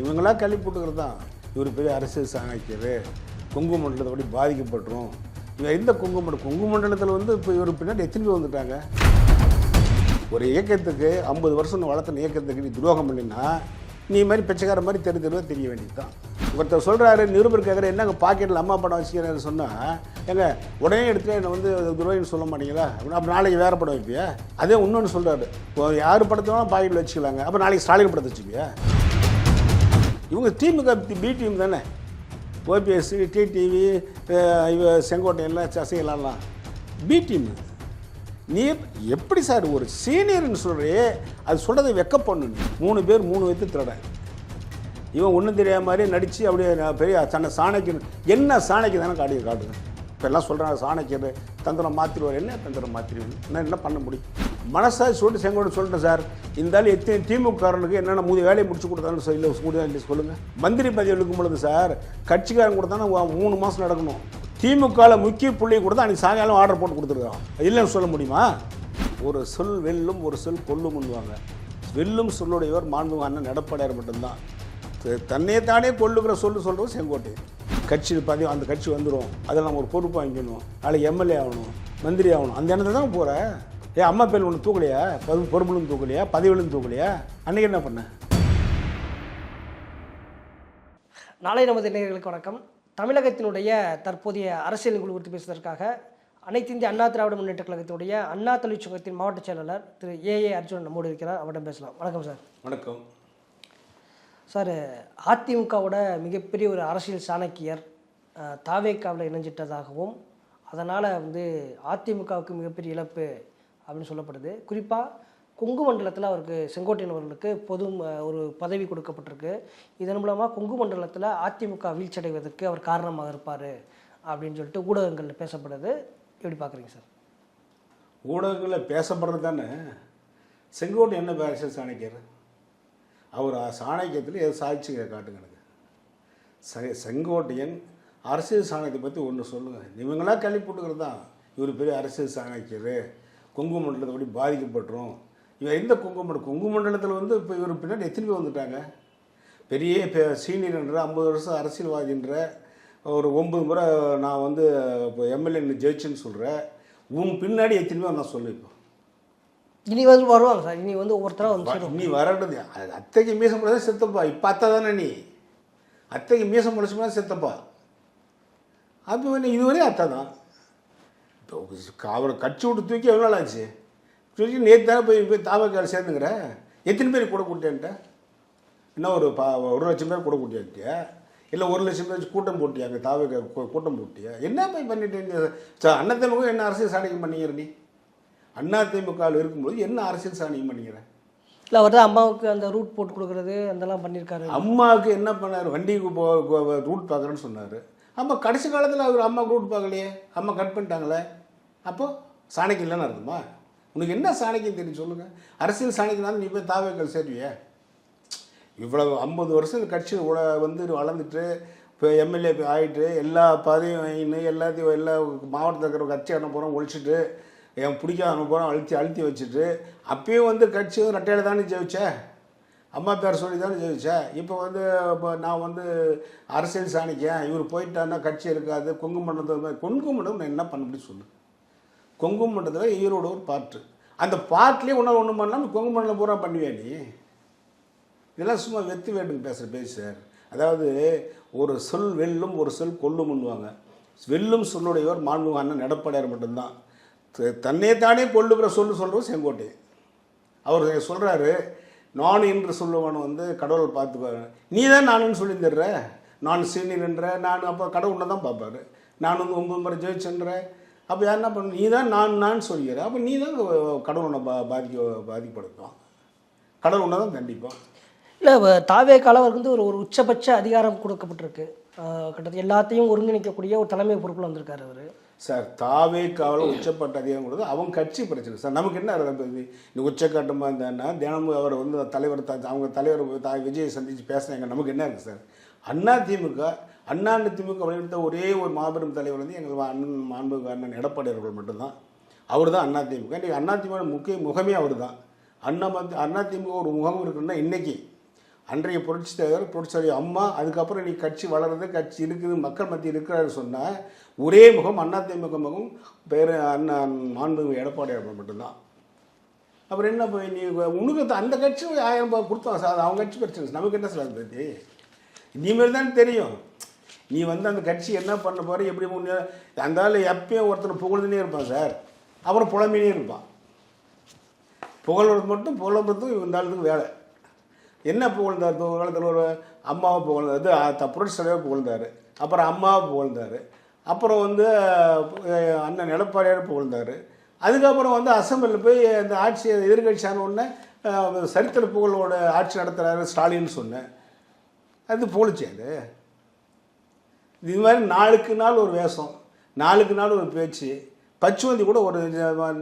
இவங்களா கல்வி போட்டுக்கிறது தான். இவர் பெரிய அரசியல் சாணக்கியர். கொங்கு மண்டலத்தை படி பாதிக்கப்பட்டுரும். இவன் எந்த கொங்கு மண்டலம் கொங்கு மண்டலத்தில் வந்து இப்போ இவர் பின்னாடி எத்தனை பேர் வந்துட்டாங்க. ஒரு இயக்கத்துக்கு ஐம்பது வருஷம் வளர்த்தின இயக்கத்துக்கு நீ துரோகம் பண்ணினா நீ மாதிரி பிச்சைக்கார மாதிரி தெரு தெருவாக தெரிய வேண்டியது தான் ஒருத்தர் சொல்கிறாரு நிருபர் கேட்குற என்னங்க பாக்கெட்டில் அம்மா படம் வச்சுக்கிறேன்னு சொன்னால் எங்க உடனே எடுத்து என்னை வந்து துரோகின்னு சொல்ல மாட்டீங்களா? அப்படின்னா அப்போ நாளைக்கு வேறு படம் வைப்பியா? அதே இன்னொன்று சொல்கிறாரு இப்போ யார் படத்தையும் பாக்கெட்டில் வச்சுக்கலாங்க. அப்போ நாளைக்கு ஸ்டாலின் படத்தை வச்சுப்பியா? இவங்க திமுக பி டீம் தானே? ஓபிஎஸ் டிடிவி இவ செங்கோட்டையெல்லாம் சசிகலாலாம் பி டீம் நீ எப்படி சார் ஒரு சீனியர்னு சொல்கிறே அது சொல்கிறத வெக்க பண்ணு. மூணு பேர் மூணு வைத்து திருட. இவன் ஒன்றும் தெரியாத மாதிரி நடித்து அப்படியே நான் பெரிய தன்னை சாணக்கியன் என்ன சாணைக்கு தானே காட்டி காட்டுறேன் இப்போ எல்லாம் சொல்கிறாங்க சாணக்கியர் தந்திரம் மாற்றிடுவார் என்ன தந்திரம் மாற்றிடுவார் என்ன என்ன பண்ண முடியும்? மனசாட்சி சொல்லிட்டு செங்கோடு சொல்லிட்டேன் சார். இருந்தாலும் எத்தனை திமுககாரனுக்கு என்னென்ன மூணு வேலையை முடிச்சு கொடுத்தான்னு சொல்லி சொல்லி சொல்லுங்கள் மந்திரி பதவி எடுக்கும் பொழுது சார் கட்சிக்காரன் கொடுத்தானே மூணு மாதம் நடக்கணும். திமுகவில் முக்கிய புள்ளியை கொடுத்தா அன்றைக்கி சாயங்காலம் ஆர்டர் போட்டு கொடுத்துருக்கான். இல்லைன்னு சொல்ல முடியுமா? ஒரு சொல் வெல்லும் ஒரு சொல் கொல்லும்னுவாங்க வெல்லும் சொல்லுடையவர் மாண்புங்க அண்ணன் மட்டும்தான். தன்னைத்தானே தன்னையே தானே சொல்லு சொல்கிறது செங்கோட்டை கட்சி பதவி அந்த கட்சி வந்துடும் அதில் நம்ம ஒரு பொறுப்பு வாங்கிக்கணும். நாளைக்கு எம்எல்ஏ ஆகணும். மந்திரி ஆகணும். அந்த எண்ணத்தை தான் போகிற ஏ அம்மா பேர் ஒன்று தூக்கலையா? பொறு- பொறுப்புலும் தூக்கலையா? பதவியிலும் தூக்கலையா? அன்றைக்கி என்ன பண்ண? நாளை நமது நேயர்களுக்கு வணக்கம். தமிழகத்தினுடைய தற்போதைய அரசியல் குழு குறித்து பேசுவதற்காக அனைத்து இந்திய அண்ணா திராவிட முன்னேற்ற கழகத்தினுடைய அண்ணா தொழிற்சங்கத்தின் மாவட்ட செயலாளர் திரு ஏ ஏ அர்ஜுனன் நம்மோடு இருக்கிறார். அவரிடம் பேசலாம். வணக்கம் சார். வணக்கம். சார் அதிமுகவோட மிகப்பெரிய ஒரு அரசியல் சாணக்கியர் தாவேக்காவில் இணைஞ்சிட்டதாகவும் அதனால் வந்து அதிமுகவுக்கு மிகப்பெரிய இழப்பு அப்படின்னு சொல்லப்படுது. குறிப்பாக கொங்கு மண்டலத்தில் அவருக்கு செங்கோட்டையன் அவர்களுக்கு பொது ஒரு பதவி கொடுக்கப்பட்டிருக்கு. இதன் மூலமாக கொங்கு மண்டலத்தில் அதிமுக வீழ்ச்சடைவதற்கு அவர் காரணமாக இருப்பார் அப்படின்னு சொல்லிட்டு ஊடகங்களில் பேசப்படுது. எப்படி பார்க்குறீங்க சார்? ஊடகங்களில் பேசப்படுறது தானே? செங்கோட்டை என்ன அரசியல் சாணக்கியர்? அவர் சாணக்கியத்தில் எது சாதிச்சு காட்டுங்க எனக்கு செ- செங்கோட்டையன் அரசியல் சாணக்கியத்தை பற்றி ஒன்று சொல்லுங்கள் இவங்களாம் கல்வி போட்டுக்கிறது தான் இவர் பெரிய அரசியல் சாணக்கியர். கொங்கு மண்டலத்தை படி பாதிக்கப்பட்டுரும். இவர் எந்த கொங்கு மண்டலம் கொங்கு மண்டலத்தில் வந்து இப்போ இவர் பின்னாடி எத்தனை பேர் வந்துட்டாங்க? பெரிய பெ- சீனியர் என்ற ஐம்பது வருஷம் அரசியல்வாதின்ற ஒரு ஒன்பது முறை நான் வந்து இப்போ எம்எல்ஏ ஜெயிச்சுன்னு சொல்கிறேன் உன் பின்னாடி எத்தனை பேர் நான் சொல்லு இப்போ? இனி வந்து வருவாங்க சார். இனி வந்து ஒவ்வொருத்தராக வந்து. நீ வரது அத்தைக்கு மீசம் முளைச்சா செத்தப்பா. இப்போ அத்தை தானே நீ? அத்தைக்கு மீசம் முளைச்சுமா செத்தப்பா. அப்போ வந்து இதுவரையும் அத்தை தான் இப்போ அவரை கட்சி விட்டு தூக்கி எவ்வளோ நாள் ஆச்சு? தூக்கி நேற்று தானே போய் போய் தாவக்கார சேர்ந்துங்கிற எத்தனை பேர் கூட கூட்டேன்ட்ட இன்னும் ஒரு பா ஒரு லட்சம் பேர் கூட கூட்டியாட்டியா இல்லை ஒரு லட்சம் பேர் கூட்டம் போட்டியாங்க தாவக கூட்டம் போட்டியா? என்ன போய் பண்ணிட்டு சார் அண்ணத்திமுக என்ன அரசியல் சாணியம் பண்ணிக்கிற நீ? அண்ணா திமுகவில் இருக்கும்போது என்ன அரசியல் சாணியம் பண்ணிக்கிற? இல்லை அவர் தான் அம்மாவுக்கு அந்த ரூட் போட்டு கொடுக்குறது அதெல்லாம் பண்ணியிருக்காரு. அம்மாவுக்கு என்ன பண்ணார்? வண்டிக்கு போ ரூட் பார்க்குறேன்னு சொன்னார். அம்மா கடைசி காலத்தில் அவர் அம்மா ரூட் பார்க்கலையே? அம்மா கட் பண்ணிட்டாங்களே? அப்போ சாணக்கியம் இல்லைன்னு அர்த்தமா? உனக்கு என்ன சாணக்கியம் தெரியும் சொல்லுங்கள் அரசியல் சாணக்கியம்னாலும் நீ போய் தாவேக்கள் சேருவியே. இவ்வளவு ஐம்பது வருஷம் இந்த கட்சி உல வந்து வளர்ந்துட்டு இப்போ எம்எல்ஏ ஆகிட்டு எல்லா பதவியும் வாங்கின்னு எல்லாத்தையும் எல்லா மாவட்டத்தில் இருக்கிற கட்சி அனுப்ப போகிறோம் ஒழிச்சிட்டு என் பிடிக்காத பூரா அழுத்தி அழுத்தி வச்சுட்டு அப்பயும் வந்து கட்சி ரெட்டையில் தானே ஜெயிச்சேன் அம்மா பேர் சொல்லி தானே ஜெயிச்சேன் இப்போ வந்து இப்போ நான் வந்து அரசியல் சாணிக்கேன் இவர் போயிட்டான்னா கட்சி இருக்காது கொங்கு மண்டலத்தில் கொங்கு மண்டலம் நான் என்ன பண்ண முடியும் சொல்லு? கொங்கு மண்டலத்தில் ஈரோடு ஒரு பாட்டு. அந்த பாட்டிலே ஒன்றா ஒன்று பண்ணாமல் கொங்கு மண்டலம் பூரா பண்ணுவேன் நீ? இதெல்லாம் சும்மா வெத்து வேண்டுக்கு பேசுகிற பேச்சு சார். அதாவது ஒரு சொல் வெல்லும் ஒரு சொல் கொல்லும்னுவாங்க. வெல்லும் சொல்லுடையவர் மாண்புங்க அண்ணன் நடப்படையார் மட்டும்தான். தன்னைத்தானே தன்னையே தானே சொல்லு சொல்கிறோம் செங்கோட்டை. அவர் சொல்கிறாரு நான் என்று சொல்லுவன் வந்து கடவுள் பார்த்துப்பாரு. நீ தான் நானுன்னு தர்ற நான் சீனியர்ன்ற நான் அப்போ கடவுள் தான் பார்ப்பாரு. நான் வந்து ஒன்பது முறை ஜெயிச்சேன்ற. அப்போ யார் என்ன பண்ண? நீ தான் நான் நான் சொல்லிக்கிற. அப்போ நீ தான் கடவுள் பா பாதிக்க பாதிப்படுத்தும் கடவுள் உன்னை தான் கண்டிப்பாக இல்லை தாவே காலவருக்கு வந்து ஒரு ஒரு உச்சபட்ச அதிகாரம் கொடுக்கப்பட்டிருக்கு. கிட்டத்தட்ட எல்லாத்தையும் ஒருங்கிணைக்கக்கூடிய ஒரு தலைமை பொறுப்பில் வந்திருக்காரு அவர். சார் தாவே காவல உச்சப்பட்ட அதிகம் அவங்க கட்சி பிரச்சனை. சார் நமக்கு என்ன இருக்குது இந்த உச்சக்கட்டமாக இருந்தான்னா தினமும் அவர் வந்து தலைவர் த அவங்க தலைவர் தாய் விஜயை சந்தித்து பேசுனாங்க. நமக்கு என்ன இருக்குது சார்? அண்ணா திமுக அண்ணா திமுக வழிநடத்த ஒரே ஒரு மாபெரும் தலைவர் வந்து எங்கள் அண்ணன் மாண்புமிகு அண்ணன் எடப்பாடி அவர்கள் மட்டும்தான். அவர் தான் அண்ணா திமுக. இன்றைக்கி அண்ணா திமுக முக்கிய முகமே அவர் தான். அண்ணா அதிமுக அண்ணா திமுக ஒரு முகம் இருக்குன்னா இன்றைக்கி அன்றைய புரட்சி தலைவர் புரட்சி அம்மா அதுக்கப்புறம் நீ கட்சி வளருது கட்சி இருக்குது மக்கள் மத்தியில் இருக்கிறாரு சொன்னால் ஒரே முகம் அதிமுக முகம் பேர் அண்ணன் மாண்புமிகு எடப்பாடியார் மட்டும்தான். அப்புறம் என்ன போய் நீ உனக்கு அந்த கட்சி ஆயிரம் ரூபாய் கொடுத்தோம் சார் அவங்க கட்சி பிரச்சனை நமக்கு என்ன சார் அதை? பற்றி இனிமேல் தான் தெரியும். நீ வந்து அந்த கட்சி என்ன பண்ண போகிற எப்படி முன்னே அந்த ஆள் எப்பயும் ஒருத்தர் புகழ்ந்துனே இருப்பான் சார். அப்புறம் புலம்பினே இருப்பான். புகழ்றது மட்டும் புலம்புறதுக்கு இந்த ஆளுக்கு வேலை. என்ன புகழ்ந்தார்? இப்போ ஒரு காலத்தில் ஒரு அம்மாவை புகழ்ந்தார். அது புரட்சி தலைவர் புகழ்ந்தார். அப்புறம் அம்மாவை புகழ்ந்தார். அப்புறம் வந்து அண்ணன் எடப்பாடியார் புகழ்ந்தார். அதுக்கப்புறம் வந்து அசம்பிளில் போய் இந்த ஆட்சி எதிர்கட்சியான உடனே சரித்திர புகழோட ஆட்சி நடத்துகிறாரு ஸ்டாலின் சொன்னேன் அது போலிச்சு அது. இது மாதிரி நாளுக்கு நாள் ஒரு வேஷம் நாளுக்கு நாள் ஒரு பேச்சு. பச்சுவந்தி கூட ஒரு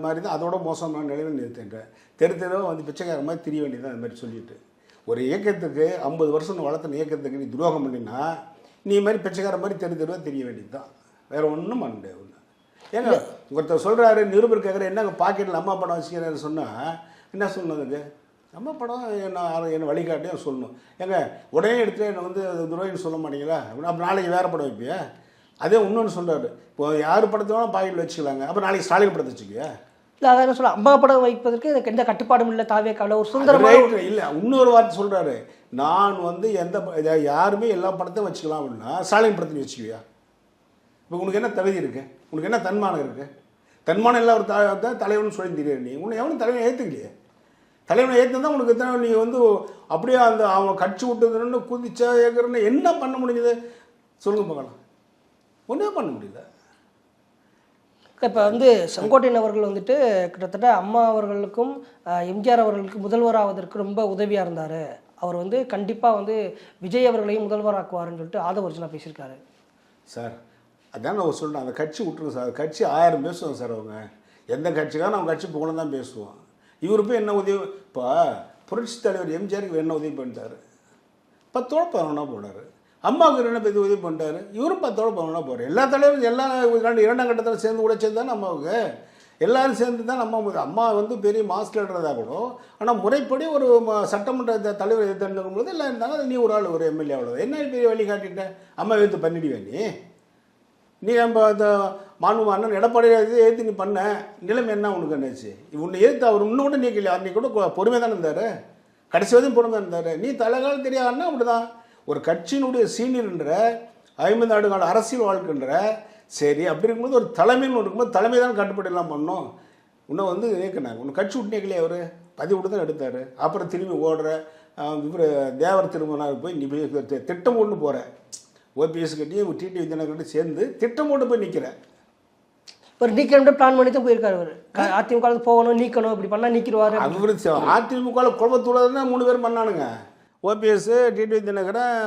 மாதிரி தான் அதோட மோசமான நிலையில் நிறுத்தின்றேன் தெரு தெருவாக வந்து பிச்சைக்கார மாதிரி திரிய வேண்டியதான் அது மாதிரி சொல்லிட்டு. ஒரு இயக்கத்துக்கு ஐம்பது வருஷம் வளர்த்துன இயக்கத்துக்கு நீ துரோகம் பண்ணினா நீ மாதிரி பிச்சைக்கார மாதிரி தெரு தெருவாக தெரிய வேண்டியது தான் வேறு ஒன்றும் பண்ண முடியாது. ஒன்று ஏங்க ஒருத்தர் சொல்கிறாரு நிருபர் கேட்குற என்னங்க பாக்கெட்டில் அம்மா படம் வச்சுக்கிறாரு சொன்னால் என்ன சொன்னதுக்கு அம்மா படம் என்ன என்னை வழிகாட்டியும் சொல்லணும். ஏங்க உடனே எடுத்து என்னை வந்து துரோகின்னு சொல்ல மாட்டீங்களா? அப்போ நாளைக்கு வேறு படம் வைப்பியா? அதே இன்னொன்று சொல்கிறாரு இப்போ யார் படத்தை வேணால் பாக்கெட்டில் வச்சுக்கலாங்க? அப்போ நாளைக்கு ஸ்டாலின் படத்தை வச்சுக்கியா? இல்லை என்ன சொல்ல அம்மா படம் வைப்பதற்கு எனக்கு எந்த கட்டுப்பாடும் இல்லை தாவேக்காவில் ஒரு சுந்தரமான இல்லை இன்னொரு வார்த்தை சொல்கிறாரு நான் வந்து எந்த யாருமே எல்லா படத்தையும் வச்சுக்கலாம் அப்படின்னா ஸ்டாலின் படத்தையும் வச்சுக்குவியா? இப்போ உனக்கு என்ன தகுதி இருக்கு? உனக்கு என்ன தன்மானம் இருக்கு? தன்மானம் எல்லாம் ஒரு த- தலைவன் சொல்லி தெரியாது நீ. உன்னை எவனும் தலைவனை ஏற்றுக்கலையே தலைவனை ஏற்றுனா உனக்கு எத்தனை நீ வந்து அப்படியே அந்த அவன் கட்சி விட்டுதுன்னு குதிச்சா ஏற்கிறன்னு என்ன பண்ண முடியுது சொல்லுங்க பார்க்கலாம். ஒன்றுமே பண்ண முடியல. இப்போ வந்து செங்கோட்டையன் அவர்கள் வந்துட்டு கிட்டத்தட்ட அம்மா அவர்களுக்கும் எம்ஜிஆர் அவர்களுக்கு முதல்வராவதற்கு ரொம்ப உதவியாக இருந்தார். அவர் வந்து கண்டிப்பாக வந்து விஜய் அவர்களையும் முதல்வராக்குவார்னு சொல்லிட்டு ஆதவர்ஜனா பேசியிருக்காரு. சார் அதான் நான் சொல்கிறேன் அந்த கட்சி விட்டுருங்க சார். கட்சி ஆயிரம் பேசுவோம் சார் அவங்க. எந்த கட்சிக்காக நம்ம கட்சி புகழ தான் பேசுவோம் இவரு போய் என்ன உதவி இப்போ புரட்சி தலைவர் எம்ஜிஆருக்கு என்ன உதவி பண்ணிட்டாரு. பத்தோட பதினொன்றா போனார் அம்மாவுக்கு என்ன பெரிய உதவி பண்ணிட்டாரு. இவரும் பத்தோட பதினொன்றா போகிறார் எல்லா தலைவரும் எல்லா இரண்டு- இரண்டாம் கட்டத்தில் சேர்ந்து கூட சேர்ந்து தான் அம்மாவுக்கு. எல்லாரும் சேர்ந்து தான் அம்மா அம்மா வந்து பெரிய மாஸ்டர்ன்றதா கூட ஆனால் முறைப்படி ஒரு சட்டமன்ற தலைவர் தேர்ந்தெடுக்கும் போது எல்லாம் இருந்தாங்க. அது நீ ஒரு ஆள் ஒரு எம்எல்ஏ அவ்வளோ என்ன பெரிய வழி காட்டிட்ட அம்மா எடுத்து பண்ணிடுவேன் நீ? நீ நம்ம அந்த மாண்பு அண்ணன் எடப்பாடியை ஏற்று நீ பண்ண. நிலைமை என்ன உனக்கு என்னாச்சு? உன்னை ஏற்று அவர் இன்னும் கூட நீக்கலையா அன்றைக்கி கூட பொறுமையாக தானே இருந்தார். கடைசி வரையும் பொறுமையாக இருந்தார். நீ தலைகாலம் தெரியாதுன்னா அப்படிதான் ஒரு கட்சியினுடைய சீனியர்ன்ற ஐம்பது ஆண்டு கால அரசியல் வாழ்க்கைன்ற சரி அப்படி இருக்கும்போது ஒரு தலைமைன்னு இருக்கும்போது தலைமை தான் கட்டுப்பாடு எல்லாம் பண்ணோம் இன்னும் வந்து நீக்கினாங்க உன்னை கட்சி விட்டு நீக்கலையே அவர்? பதிவு விட்டு தான் எடுத்தார். அப்புறம் திரும்பி ஓடுற இவர் தேவர் திருமணம் போய் நீ போய் திட்டம் கொண்டு போகிற ஓபிஎஸ் கட்டியும் டிடி வித்யானகர்கிட்ட சேர்ந்து திட்டம் கொண்டு போய் நிற்கிற ஒரு நீக்கணும் பிளான் பண்ணி தான் போயிருக்காரு அவர். அதிமுக போகணும் நீக்கணும் இப்படி பண்ணால் நீக்கிடுவார். அவர் அதிமுகவில் குழப்பத்தூடாதுன்னா மூணு பேர் பண்ணானுங்க. ஓபிஎஸ்ஸு டிடி வித்யானகரன்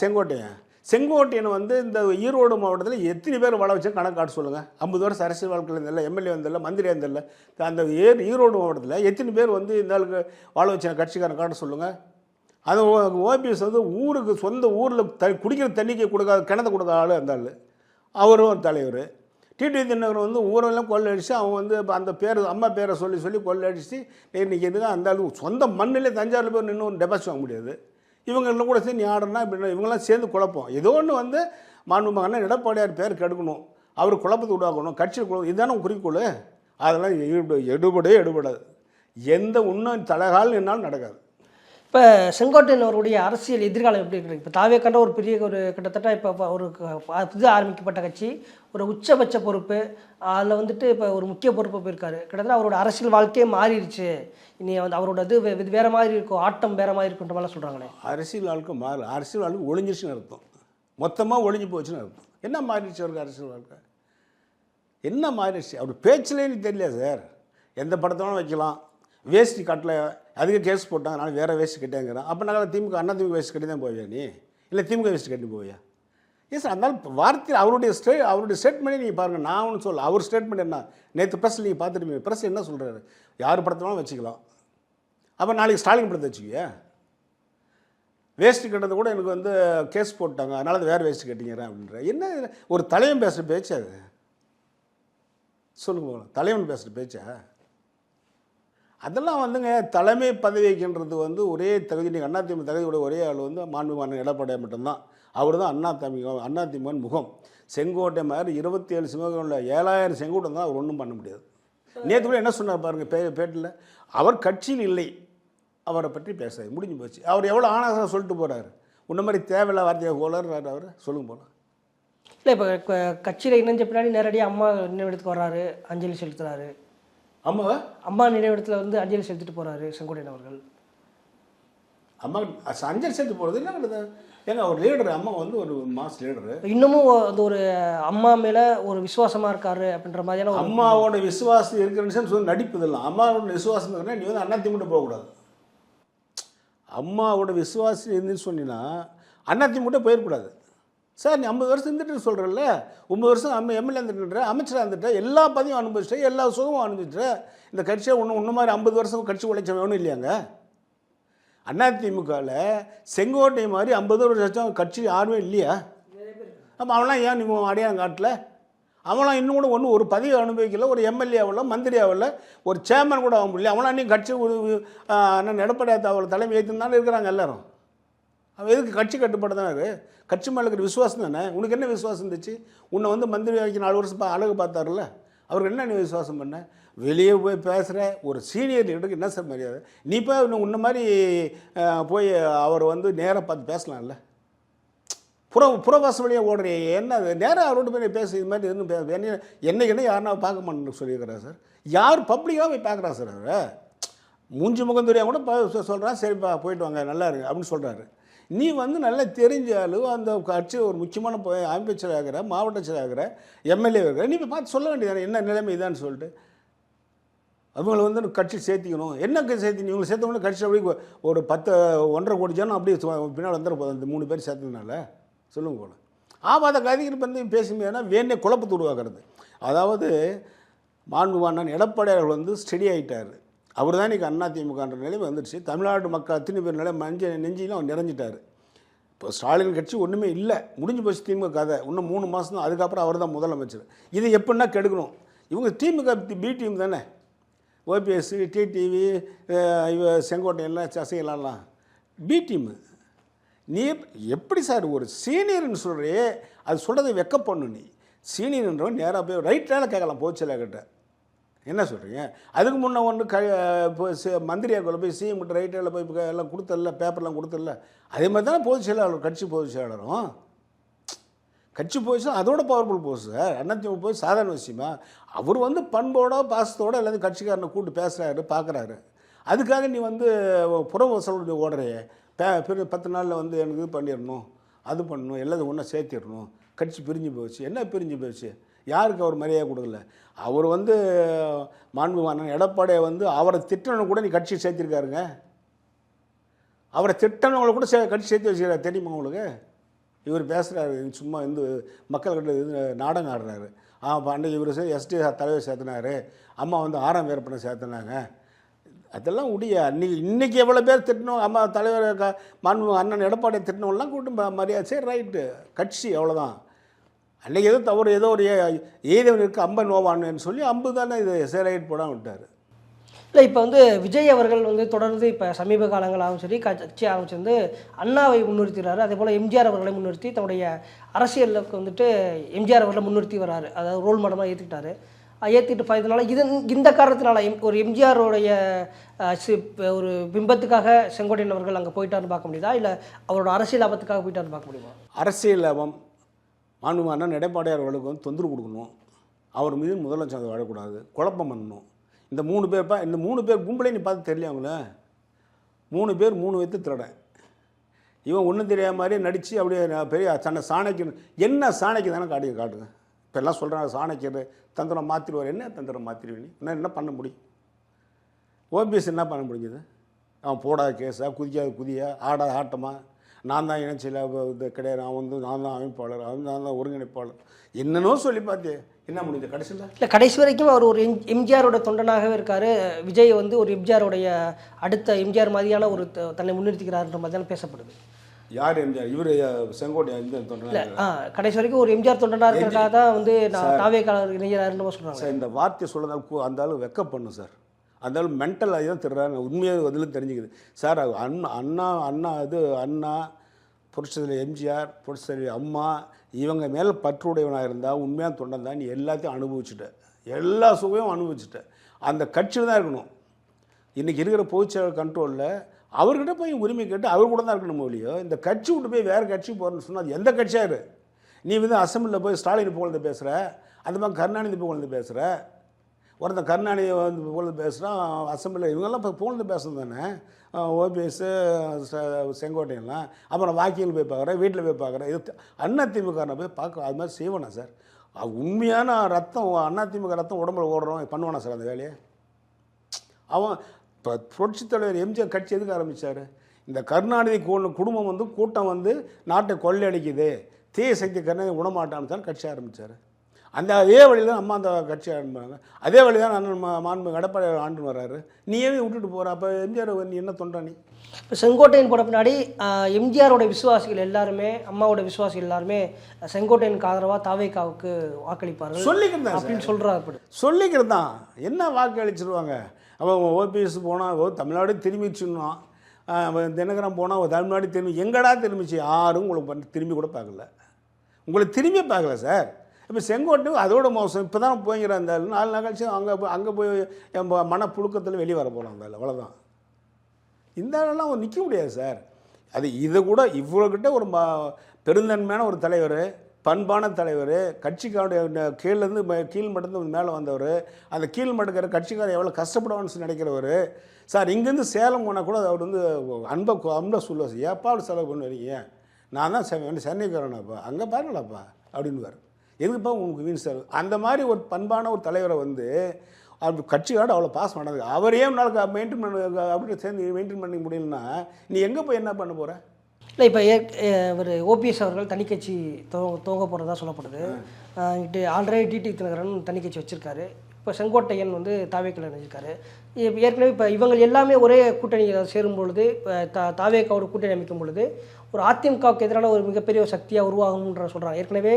செங்கோட்டையன். செங்கோட்டையன் வந்து இந்த ஈரோடு மாவட்டத்தில் எத்தனை பேர் வள வச்சு கணக்கு காட்ட சொல்லுங்கள் ஐம்பது வருஷம் அரசியல் வாழ்க்கையில் இருந்தில்ல எம்எல்ஏ வந்தில்ல மந்திரி வந்தில்ல அந்த ஏர் ஈரோடு மாவட்டத்தில் எத்தனை பேர் வந்து இந்த ஆளுக்கு வாழ வச்ச கட்சிக்காரன் காட்ட சொல்லுங்கள் அது ஓபிஎஸ் வந்து ஊருக்கு சொந்த ஊரில் த குடிக்கிற தண்ணிக்கு கொடுக்காத கிணத்து கொடுக்காத ஆள் அந்த ஆள். அவரும் ஒரு தலைவர். டிடி தினகரன் வந்து ஊரெல்லாம் கொள்ளடிச்சு அவன் வந்து அந்த பேர் அம்மா பேரை சொல்லி சொல்லி கொள்ளடிச்சு இன்றைக்கி எதுக்கு அந்த அளவுக்கு சொந்த மண்ணிலே தஞ்சாவூர் போய் நின்று ஒரு டெபாசிட் வாங்க முடியாது. இவங்கெல்லாம் கூட சேர்ந்து நீ ஆடுனா இப்படி இவங்கெல்லாம் சேர்ந்து குழப்பம். ஏதோ ஒன்று வந்து மாண்பு அண்ணன் எடப்பாடியார் பேர் கெடுக்கணும். அவர் குழப்பத்தை உருவாக்கணும். கட்சி குழப்பம் இதுதானே குறிக்கோள்? அதெல்லாம் எடுபடவே எடுபடாது. எந்த இன்னும் தலைகால் என்னாலும் நடக்காது. இப்போ செங்கோட்டையன் அவருடைய அரசியல் எதிர்காலம் எப்படி இருக்கு? இப்போ தாவே கண்ட ஒரு பெரிய ஒரு கிட்டத்தட்ட இப்போ ஒரு புது ஆரம்பிக்கப்பட்ட கட்சி ஒரு உச்சபட்ச பொறுப்பு அதில் வந்துட்டு இப்போ ஒரு முக்கிய பொறுப்பு போயிருக்காரு. கிட்டத்தட்ட அவரோட அரசியல் வாழ்க்கையே மாறிடுச்சு. இனி வந்து அவரோட இது வே- இது வேற மாதிரி இருக்கும் ஆட்டம் வேற மாதிரி இருக்குன்ற மாதிரிலாம் சொல்கிறாங்களே அரசியல் வாழ்க்கை மாறு அரசியல் வாழ்க்கை ஒழிஞ்சிருச்சுன்னு அர்த்தம். மொத்தமாக ஒளிஞ்சு போச்சுன்னு அர்த்தம். என்ன மாறிடுச்சு அவருக்கு அரசியல் வாழ்க்கை? என்ன மாறிடுச்சு? அவர் பேச்சுலேன்னு எனக்கு தெரியல சார். எந்த படத்தோட வேணாலும் வைக்கலாம். வேஷ்டி கட்டில் அதுக்கு கேஸ் போட்டாங்க நான் வேறு வேஷ்டி கட்டேங்கிறேன் அப்போ நான் திமுக அண்ணா திமுக வேஸ்ட் கட்டி தான் போவியா நீ? இல்லை திமுக வேஸ்ட் கட்டி போவியா? எஸ் சார் வார்த்தையில் வார்த்தை அவருடைய ஸ்டே அவருடைய ஸ்டேட்மெண்ட்டே நீங்கள் பாருங்கள் நான் ஒன்று சொல்ல அவர் ஸ்டேட்மெண்ட் என்ன? நேற்று ப்ரெஸ் நீங்கள் பார்த்துட்டு ப்ரெஸ் என்ன சொல்கிறாரு யார் படத்தை வேணாலும் வச்சுக்கலாம். அப்போ நாளைக்கு ஸ்டாலின் படத்தை வச்சுக்கிய. வேஸ்ட்டு கட்டது கூட எனக்கு வந்து கேஸ் போட்டாங்க. அதனால் அது வேறு வேஸ்ட்டு கட்டிங்கிறேன் அப்படின்ற. என்ன ஒரு தலைவன் பேசுகிற பேச்சு அது சொல்லுங்க தலைவன் பேசுகிற பேச்சா? அதெல்லாம் வந்துங்க தலைமை பதவிக்கின்றது வந்து ஒரே தகுதி நீங்கள் அதிமுக தகுதியோட ஒரே ஆள் வந்து மாண்புமான எடப்பாடியார் மட்டும்தான். அவர் தான் அண்ணா தமிழ் அதிமுகவின் முகம். செங்கோட்டை மாதிரி இருபத்தி ஏழு சிவகங்களில் ஏழாயிரம் செங்கோட்டை தான் அவர் ஒன்றும் பண்ண முடியாது. நேற்று கூட என்ன சொன்னார் பாருங்கள் பே பேட்டில் அவர் கட்சியில் இல்லை. அவரை பற்றி பேசாது முடிஞ்சு போச்சு. அவர் எவ்வளோ ஆனாசம் சொல்லிட்டு போகிறாரு உன்ன மாதிரி தேவையில்ல வார்த்தையை போலறாரு அவர். சொல்லுங்க போகலாம் இல்லை இப்போ கட்சியில் இணைஞ்ச பின்னாடி நேரடியாக அம்மா நினைவிடத்துக்கு வர்றாரு? அஞ்சலி செலுத்துறாரு. அம்மாவா அம்மா நினைவிடத்தில் வந்து அஞ்சலி செலுத்திட்டு போறாரு செங்கோட்டையன் அவர்கள். அம்மா அஞ்சல் சேர்த்து போகிறது என்ன ஏங்க ஒரு லீடர் அம்மா வந்து ஒரு மாஸ் லீடரு இன்னமும் அந்த ஒரு அம்மா மேலே ஒரு விசுவாசமாக இருக்காரு அப்படின்ற மாதிரியான அம்மாவோட விசுவாசம் இருக்கிறன்னு சொல்லி நடிப்பு இதெல்லாம் அம்மாவோட விசுவாசம் இருக்கிற நீ வந்து அண்ணா திமுக போகக்கூடாது. அம்மாவோட விசுவாசம் இருந்துன்னு சொன்னீங்கன்னா அண்ணா திமுக போயிடக்கூடாது. சார் நீ ஐம்பது வருஷம் இருந்துட்டு சொல்கிறல்ல ஒம்பது வருஷம் அம்மா எம்எல்ஏ இருந்துட்டு அமைச்சராக இருந்துட்டு எல்லா பதவியும் அனுபவிச்சுட்டு எல்லா சுகமும் அனுபவிச்சுட்டு இந்த கட்சியை ஒன்று ஒன்று மாதிரி ஐம்பது வருஷம் கட்சி உழைச்சவனும் இல்லையாங்க? அதிமுகவில் செங்கோட்டை மாதிரி ஐம்பது வருஷம் கட்சி யாருமே இல்லையா? அப்போ அவனாம் ஏன் நீ அடையாளம் காட்டல? அவனாம் இன்னும் கூட ஒன்றும் ஒரு பதவி அனுபவிக்கல ஒரு எம்எல்ஏ ஆகல மந்திரி ஆகல ஒரு சேர்மன் கூட ஆக முடியல. அவனா நீ கட்சி என்ன ஆ, அண்ணன் எடப்பாடி அவர் தலைமை ஏற்றுன்னு இருக்கிறாங்க எல்லாரும். அவன் எதுக்கு கட்சி கட்டுப்பாடு தானே அது? கட்சி மேலே இருக்கிற விசுவாசம் தானே? உனக்கு என்ன விசுவாசம் இருந்துச்சு? உன்னை வந்து மந்திரி ஆக்கி நாலு வருஷம் பா- அழகு பார்த்தாருல்ல? அவருக்கு என்ன நீ விசுவாசம் பண்ண? வெளியே போய் பேசுகிற ஒரு சீனியர் லீடருக்கு என்ன சார் மரியாதை? நீ போய் இன்னும் உன்ன மாதிரி போய் அவர் வந்து நேராக பார்த்து பேசலாம்ல? புற புறவாசம் வழியாக ஓடுறீ என்ன நேராக அவரோட போய் பேசு இது மாதிரி எதுவும் பேச என்ன என்னைக்குன்னா யாருனா பார்க்க மாட்டேன்னு சொல்லியிருக்கிறார் சார். யார் பப்ளிக்காக போய் பார்க்குறா சார் அவரை? மூஞ்சி முகம் தெரியாம கூட சொல்கிறான் சொல்றான் சரிப்பா போயிட்டு வாங்க நல்லா இருக்கு அப்படின்னு சொல்கிறாரு நீ வந்து நல்லா தெரிஞ்ச அந்த கட்சி ஒரு முக்கியமான அமைச்சர் ஆகிற மாவட்ட செயலாகிற எம்எல்ஏ இருக்கிற நீ போய் பார்த்து சொல்ல வேண்டியதானே என்ன நிலைமை இதான்னு சொல்லிட்டு. அவங்கள வந்து கட்சி சேர்த்திக்கணும். என்ன சேர்த்து சேர்த்தி இவங்களை சேர்த்தவங்களும் கட்சி அப்படியே ஒரு பத்து ஒன்றரை கோடி ஜனம் அப்படியே பின்னால் பின்னாடி வந்துட போதும் அந்த மூணு பேர் சேர்த்ததுனால சொல்லுங்க போல. ஆபாத கதைகள் வந்து பேசும்போதுனா வேண்டிய குழப்பத்தை உருவாக்குறது அதாவது மாண்புமானன் எடப்பாடியார் வந்து ஸ்டெடி ஆகிட்டார் அவர் தான் இன்றைக்கி அண்ணா திமுகன்ற நிலைமை வந்துடுச்சு. தமிழ்நாடு மக்கள் அத்தனை பேர் நிலை மஞ்ச நெஞ்சிலும் அவர் நிறைஞ்சிட்டார். இப்போ ஸ்டாலின் கட்சி ஒன்றுமே இல்லை. முடிஞ்சு போச்சு திமுக கதை. இன்னும் மூணு மாதம் தான். அதுக்கப்புறம் அவர் தான் முதலமைச்சர். இதை எப்படின்னா கெடுக்கணும். இவங்க திமுக பி டீம் தானே? ஓபிஎஸ் டிடிவி இவ செங்கோட்டை எல்லாம் சசிகலாலாம் பி டீமு நீ எப்படி சார் ஒரு சீனியர்னு சொல்கிறே அது சொல்கிறத வெக்கப்படணும் நீ. சீனியர்ன்றவன் நேராக போய் ரைட்டால கேட்கலாம் போச்சு கிட்ட என்ன சொல்கிறீங்க அதுக்கு முன்னே ஒன்று க இப்போ மந்திரியாக்குள்ள போய் சிஎம் கிட்ட ரைட்டில் போய் எல்லாம் கொடுத்தல பேப்பர்லாம் கொடுத்தல அதே மாதிரி தானே பொதுச் செயலாளர் கட்சி பொதுச் செயலாளரும். கட்சி போயிடுச்சு அதோட பவர்ஃபுல் போஸ் சார் அண்ணாத்திமுக போய் சாதாரண விஷயமா அவர் வந்து பண்போட பாசத்தோட எல்லாத்தையும் கட்சிக்காரனை கூப்பிட்டு பேசுகிறாரு பார்க்குறாரு அதுக்காக நீ வந்து புற வசூல் ஓடுறையே. பே பிற பத்து நாளில் வந்து எனக்கு இது பண்ணிடணும் அது பண்ணணும் எல்லாத்தையும் ஒன்றா சேர்த்திடணும். கட்சி பிரிஞ்சு போச்சு. என்ன பிரிஞ்சு போச்சு? யாருக்கு அவர் மரியாதை கொடுக்கல? அவர் வந்து மாண்புமானன் எடப்பாடியை வந்து அவரை திட்டணும் கூட நீ கட்சி சேர்த்திருக்காருங்க. அவரை திட்டனவங்களை கூட சே கட்சி சேர்த்து வச்சுக்கிறார். தெரியுமா உங்களுக்கு? இவர் பேசுகிறாரு சும்மா இந்த மக்கள்கிட்ட இது நாடகம் ஆடுறாரு. ஆ அன்றைக்கு அன்றைக்கி இவர் எஸ்டி தலைவர் சேர்த்துனாரு. அம்மா வந்து ஆறாம் வேறுபண்ண சேர்த்துனாங்க. அதெல்லாம் உடைய அன்றைக்கி இன்றைக்கி எவ்வளோ பேர் திட்டணும்? அம்மா தலைவர் க மாண்பு அண்ணன் எடப்பாடியை திட்டணும்லாம் கூட்டம் மரியாதை சரி ரைட்டு கட்சி அவ்வளோதான் அன்றைக்கி ஏதோ தவறு ஏதோ ஒரு எய்தவனுக்கு அம்பன் நோவான்னு சொல்லி அம்பு தானே இது சரி ரைட் போடாமல் விட்டார். இல்லை இப்போ வந்து விஜய் அவர்கள் வந்து தொடர்ந்து இப்போ சமீப காலங்களாகவும் சரி கட்சி ஆரம்பிச்சு வந்து அண்ணாவை முன்னிறுத்துகிறாரு. அதே போல் எம்ஜிஆர் அவர்களை முன்னிறுத்தி தன்னுடைய அரசியலுக்கு வந்துட்டு எம்ஜிஆர் அவர்களை முன்னிறுத்தி வராரு. அதாவது ரோல் மாடலாக ஏற்றுக்கிட்டாரு ஏற்றிட்டு போயதுனால இது இந்த காரணத்தினால எம் ஒரு எம்ஜிஆருடைய ஒரு பிம்பத்துக்காக செங்கோட்டையன் அவர்கள் அங்கே போயிட்டாருன்னு பார்க்க முடியுதா? இல்லை அவரோட அரசியல் லாபத்துக்காக போயிட்டாருன்னு பார்க்க முடியுமா? அரசியல் லாபம் மாண்புமான எடப்பாடியார் அவர்களுக்கு வந்து தொந்தரவு கொடுக்கணும். அவர் மீது முதலமைச்சர் வாழக்கூடாது. குழப்பம் பண்ணணும். இந்த மூணு பேர் பா இந்த மூணு பேர் கும்பலே நீ பார்த்து தெரியல அவங்கள? மூணு பேர் மூணு வைத்து திருடன் இவன் ஒன்றும் தெரியாத மாதிரியே நடித்து அப்படியே நான் பெரிய தன்னை சாணக்கியன் என்ன சாணக்கியம் தானே காட்டி காட்டுங்க இப்போ எல்லாம் சொல்கிறாங்க சாணக்கியர் தந்திரம் மாற்றிடுவார் என்ன தந்திரம் மாற்றிடுவேன் நீ என்ன என்ன பண்ண முடியும்? ஓபிஎஸ் என்ன பண்ண முடிஞ்சது? அவன் போடாத கேஸா? குதிக்காத குதியா? ஆடாத ஆட்டமாக நான் தான் இணைச்சில இது கிடையாது. நான் வந்து நான் தான் அமைப்பாளர் அவன் நான் தான் ஒருங்கிணைப்பாளர். என்னன்னோ சொல்லி பார்த்தே. என்ன முடிஞ்சது? கடைசியில் இல்லை? கடைசி வரைக்கும் அவர் ஒரு எம் எம்ஜிஆரோட தொண்டனாகவே இருக்கார். விஜய் வந்து ஒரு எம்ஜிஆருடைய அடுத்த எம்ஜிஆர் மாதிரியான ஒரு தன்னை முன்னிறுத்திக்கிறார்ன்ற மாதிரி தானே பேசப்படுது. யார் எம்ஜிஆர்? இவர் செங்கோட்டை இல்லை தொண்டர் ஆ கடைசி வரைக்கும் ஒரு எம்ஜிஆர் தொண்டனாக இருக்கிறதுக்காக தான் வந்து நான் தாவே காலர் இணைகிறாருன்னு சொல்கிறாங்க சார் இந்த வார்த்தை சொல்லதால் கு- அந்த ஆளு வெக்க பண்ணும் சார். அதனால மென்டல் ஆகி தான் திருறாங்க உண்மையாக அதில் தெரிஞ்சுக்குது. சார் அண்ணா அண்ணா அண்ணா இது அண்ணா புரட்சித்தலை எம்ஜிஆர் புரட்சித்தலை அம்மா இவங்க மேலே பற்றுடையவனாக இருந்தால் உண்மையாக தொண்டன் தான். நீ எல்லாத்தையும் அனுபவிச்சுட்ட. எல்லா சுகையும் அனுபவிச்சுட்ட. அந்த கட்சியில் தான் இருக்கணும். இன்றைக்கி இருக்கிற பொதுச்செயலர் கண்ட்ரோலில் அவர்கிட்ட போய் உரிமை கேட்டு அவர் கூட தான் இருக்கணும் இல்லையோ இந்த கட்சி விட்டு போய் வேறு கட்சி போகிறேன்னு சொன்னால் அது எந்த கட்சியாக இரு? நீ வந்து அசம்பிளியில் போய் ஸ்டாலின் புகழ்ந்து பேசுகிற அந்த மாதிரி கருணாநிதி புகழ்ந்து பேசுகிற ஒருத்தன் கருணாநிதி வந்து புகழ்ந்து பேசுகிறான் அசம்பிளியில் இவங்கெல்லாம் இப்போ புகழ்ந்து பேசணும் தானே? ஓபிஎஸ்ஸு செங்கோட்டையெல்லாம் அப்புறம் வாக்கியில் போய் பார்க்குறேன் வீட்டில் போய் பார்க்குறேன். இது அதிமுகனை போய் பார்க்க அது மாதிரி செய்வேனா சார்? உண்மையான ரத்தம் அதிமுக ரத்தம் உடம்புல ஓடுறோம் பண்ணுவானா சார் அந்த வேலையை? அவன் இப்போ புரட்சித் தலைவர் எம்ஜிஆர் கட்சி எதுக்கு ஆரம்பித்தார் இந்த கருணாநிதி குடும்பம் வந்து கூட்டம் வந்து நாட்டை கொள்ளையடிக்குது. தீய சக்தி கருணாநிதி உணமாட்டான்னு தான் கட்சி ஆரம்பித்தார் அந்த அதே வழியில் தான் அம்மா அந்த கட்சி ஆரம்பிப்பாங்க அதே வழி தான் அண்ணன் மாண்பு எடப்பாடி ஆண்டு வர்றாரு நீயே விட்டுட்டு போகிற அப்போ எம்ஜிஆர் நீ என்ன தொண்டா நீ? இப்போ செங்கோட்டையன் போட பின்னாடி எம்ஜிஆரோட விசுவாசிகள் எல்லாருமே அம்மாவோட விசுவாசிகள் எல்லாருமே செங்கோட்டையனுக்கு ஆதரவாக தாவேக்காவுக்கு வாக்களிப்பார்கள் சொல்லிக்கிறேன் அப்படின்னு சொல்கிறார் அப்படி. சொல்லிக்கிறது? தான் என்ன வாக்கு அளிச்சிருவாங்க? அவன் ஓபிஎஸ் போனால் தமிழ்நாடு திரும்பிச்சுன்னான் அவன் தினகரன் போனால் தமிழ்நாடு திரும்பி எங்கடா திரும்பிச்சு? யாரும் உங்களுக்கு திரும்பி கூட பார்க்கல. உங்களை திரும்பி பார்க்கல சார். இப்போ செங்கோட்டு அதோட மோசம். இப்போ தான் போய்கிற அந்த நாலு நாள் கழிச்சு அங்கே போய் அங்கே போய் என் மன மனப்புழுக்கத்தில் வெளியே வர போகிறோம் அந்த அவ்வளோதான் இந்த ஆளெல்லாம் நிற்க முடியாது சார். அது இதை கூட இவ்வளோக்கிட்ட ஒரு ம பெருந்தன்மையான ஒரு தலைவர் பண்பான தலைவர் கட்சிக்காருடைய கீழேருந்து கீழ் மட்டத்து மேலே வந்தவர் அந்த கீழ் மட்டக்கிற கட்சிக்காரர் எவ்வளோ கஷ்டப்படுவான்னு நினைக்கிறவர். சார் இங்கேருந்து சேலம் போனால் கூட அவர் வந்து அன்பை அன்பை சொல்லுவார். ஏப்பா அவர் செலவு பண்ணுவீங்க? நான் தான் செ- வந்து சென்னைக்காரனாப்பா. அங்கே பாருங்களாப்பா அப்படின்னுவார். எதுக்குப்பா உங்களுக்கு வீண் செலவு அந்த மாதிரி ஒரு பண்பான ஒரு தலைவரை வந்து அப்படி கட்சியோட அவ்வளோ பாஸ் பண்ணது அவரே நாளுக்கு மெயின்டைன் பண்ண அப்படி சேர்ந்து மெயின்டைன் பண்ண முடியலன்னா நீ எங்கே போய் என்ன பண்ண போகிற இல்லை இப்போ இவர் ஓபிஎஸ் அவர்கள் தனி கட்சி துவங்க துவங்க போகிறதா சொல்லப்படுது. இங்கிட்டு ஆல்ரெடி டிடி தினகரன் தனி கட்சி வச்சுருக்காரு. இப்போ செங்கோட்டையன் வந்து தாவேக்கில் இப்போ ஏற்கனவே இப்போ இவங்க எல்லாமே ஒரே கூட்டணியில் சேரும் பொழுது இப்போ தா தாவேக்காவோட கூட்டணி அமைக்கும் பொழுது ஒரு அதிமுகவுக்கு எதிரான ஒரு மிகப்பெரிய ஒரு சக்தியாக உருவாகும்ன்ற சொல்கிறாங்க ஏற்கனவே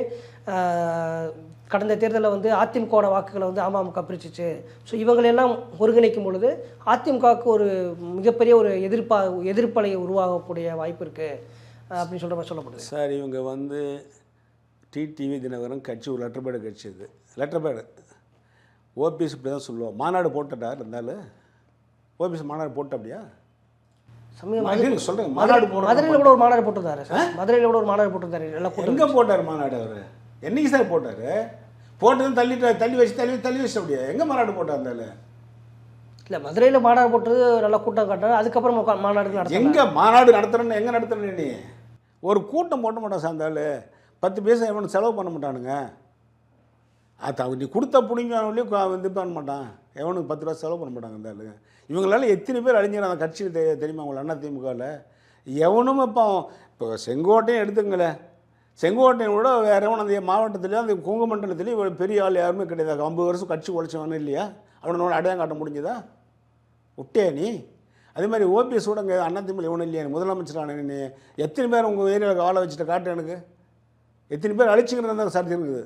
கடந்த தேர்தலில் வந்து அதிமுகவோட வாக்குகளை வந்து அமமுக பிரிச்சிச்சு. ஸோ இவங்களெல்லாம் ஒருங்கிணைக்கும் பொழுது அதிமுகவுக்கு ஒரு மிகப்பெரிய ஒரு எதிர்ப்பா எதிர்ப்பலையை உருவாகக்கூடிய வாய்ப்பு இருக்குது அப்படின்னு சொல்கிற மாதிரி சொல்லப்படுது. சார் இவங்க வந்து டிடிவி தினகரன் கட்சி ஒரு லெட்டர் பேடு கட்சி இது. லெட்டர் பேடு ஓபிஎஸ் இப்படி தான் சொல்லுவோம். மாநாடு போட்டுட்டார் இருந்தாலும் ஓபிஎஸ் மாநாடு போட்ட அப்படியா? சொல்கிறேன் மாநாடு மதுரையில் கூட ஒரு மாநாடு போட்டிருந்தாரு மதுரையில் கூட ஒரு மாநாடு போட்டிருந்தாரு. எல்லா கூட்டம் எங்கே போட்டார் மாநாடு அவர்? என்னைக்கு சார் போட்டார்? போட்டதும் தள்ளிட்டு தள்ளி வச்சு தள்ளி தள்ளி வச்சு அப்படியே? எங்கே மாநாடு போட்டார் இருந்தாலும் இல்லை மதுரையில் மாநாடு போட்டது நல்லா கூட்டம் காட்டினாரு. அதுக்கப்புறம் மாநாடு நடத்த எங்கே மாநாடு நடத்துறேன்னு எங்கே நடத்துறேன்னு நீ? ஒரு கூட்டம் போட்ட மாட்டான் சார்ந்தாள் பத்து பைசா எவனும் செலவு பண்ண மாட்டானுங்க. அது நீ கொடுத்த பிடிங்கானவங்களே இது பண்ண மாட்டான். எவனுக்கு பத்து ரூபா செலவு பண்ண மாட்டாங்க இந்த இவங்களால எத்தனை பேர் அழிஞ்சிடும் அந்த கட்சியில் தெரிய தெரியுமா உங்களை அண்ணா திமுகவில் எவனும் இப்போ இப்போ செங்கோட்டையும் எடுத்துங்களேன் செங்கோட்டையை விட வேறு எவன் அந்த மாவட்டத்துலேயும் அந்த குங்கு மண்டலத்துலேயும் பெரிய ஆள் யாருமே கிடையாது. ஐம்பது வருஷம் கட்சி உழைச்சவனு இல்லையா? அவனோட அடையாளம் காட்ட முடிஞ்சதா? விட்டே நீ? அதே மாதிரி ஓபிஎஸ் கூட இங்கே அதிமுக இவனும் இல்லையா? முதலமைச்சரான நீ எத்தனை பேர் உங்கள் ஏரியாவில் வாழ வச்சுட்டு காட்டு எனக்கு? எத்தனை பேர் அழிச்சுங்கிறது சாத்தியம் இருக்குது